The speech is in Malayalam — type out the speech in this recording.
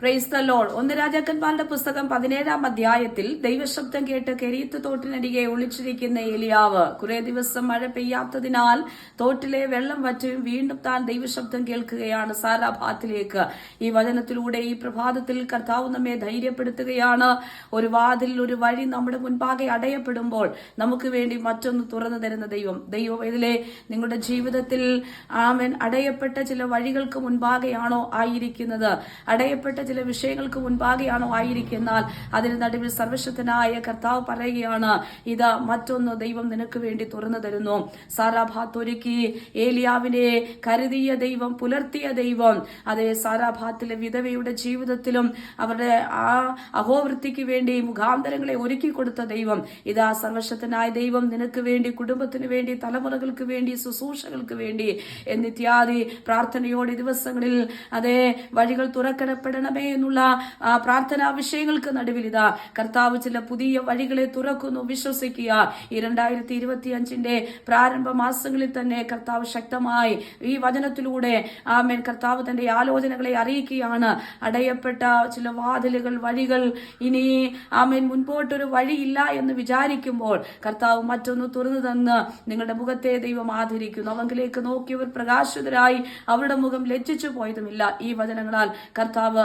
പ്രൈസ് ദ ലോൾ ഒന്ന് രാജാക്കന്മാരുടെ പുസ്തകം പതിനേഴാം അധ്യായത്തിൽ ദൈവശബ്ദം കേട്ട് കെരീത്ത് തോട്ടിനരികെ ഒളിച്ചിരിക്കുന്ന എലിയാവ് കുറെ ദിവസം മഴ പെയ്യാത്തതിനാൽ തോട്ടിലെ വെള്ളം വറ്റും വീണ്ടും താൻ ദൈവശബ്ദം കേൾക്കുകയാണ് സാരാഭാത്തിലേക്ക്. ഈ വചനത്തിലൂടെ ഈ പ്രഭാതത്തിൽ കർത്താവ് നമ്മെ ധൈര്യപ്പെടുത്തുകയാണ്. ഒരു വാതിൽ ഒരു വഴി നമ്മുടെ മുൻപാകെ അടയപ്പെടുമ്പോൾ നമുക്ക് വേണ്ടി മറ്റൊന്ന് തുറന്നു തരുന്ന ദൈവം. ദൈവം ഇതിലെ നിങ്ങളുടെ ജീവിതത്തിൽ ആമൻ. അടയപ്പെട്ട ചില വഴികൾക്ക് മുൻപാകെയാണോ ആയിരിക്കുന്നത്? അടയപ്പെട്ട ചില വിഷയങ്ങൾക്ക് മുൻപാകെയാണോ ആയിരിക്കുന്നാൽ അതിന് നടുവിൽ സർവശക്തനായ കർത്താവ് പറയുകയാണ് ഇത് മറ്റൊന്ന് ദൈവം നിനക്ക് വേണ്ടി തുറന്നു തരുന്നു. സാരാഭാത്തൊരുക്കി ഏലിയാവിനെ കരുതിയ ദൈവം പുലർത്തിയ ദൈവം. അതേ സാരാഭാത്തിലെ വിധവയുടെ ജീവിതത്തിലും അവരുടെ ആ അഹോവൃത്തിക്ക് വേണ്ടി മുഖാന്തരങ്ങളെ ഒരുക്കി കൊടുത്ത ദൈവം. ഇതാ സർവശക്തനായ ദൈവം നിനക്ക് വേണ്ടി കുടുംബത്തിന് വേണ്ടി തലമുറകൾക്ക് വേണ്ടി ശുശ്രൂഷകൾക്ക് വേണ്ടി. എന്നിത്യാദി പ്രാർത്ഥനയോടെ ദിവസങ്ങളിൽ അതേ വഴികൾ തുറക്കപ്പെടണമേ എന്നുള്ള പ്രാർത്ഥനാ വിഷയങ്ങൾക്ക് നടുവിൽ ഇതാ കർത്താവ് ചില പുതിയ വഴികളെ തുറക്കുന്നു വിശ്വസിക്കുക. ഈ രണ്ടായിരത്തി ഇരുപത്തി അഞ്ചിന്റെ പ്രാരംഭ മാസങ്ങളിൽ തന്നെ കർത്താവ് ശക്തമായി ഈ വചനത്തിലൂടെ ആമേൻ കർത്താവ് തന്റെ ആലോചനകളെ അറിയിക്കുകയാണ്. അടയപ്പെട്ട ചില വാതിലുകൾ വഴികൾ ഇനി ആമേൻ മുൻപോട്ടൊരു വഴിയില്ല എന്ന് വിചാരിക്കുമ്പോൾ കർത്താവ് മറ്റൊന്ന് തുറന്നു തന്ന് നിങ്ങളുടെ മുഖത്തെ ദൈവം ആദരിക്കുന്നു. അവങ്കിലേക്ക് നോക്കിയവർ പ്രകാശിതരായി അവരുടെ മുഖം ലജ്ജിച്ചു പോയതുമില്ല. ഈ വചനങ്ങളാൽ കർത്താവ്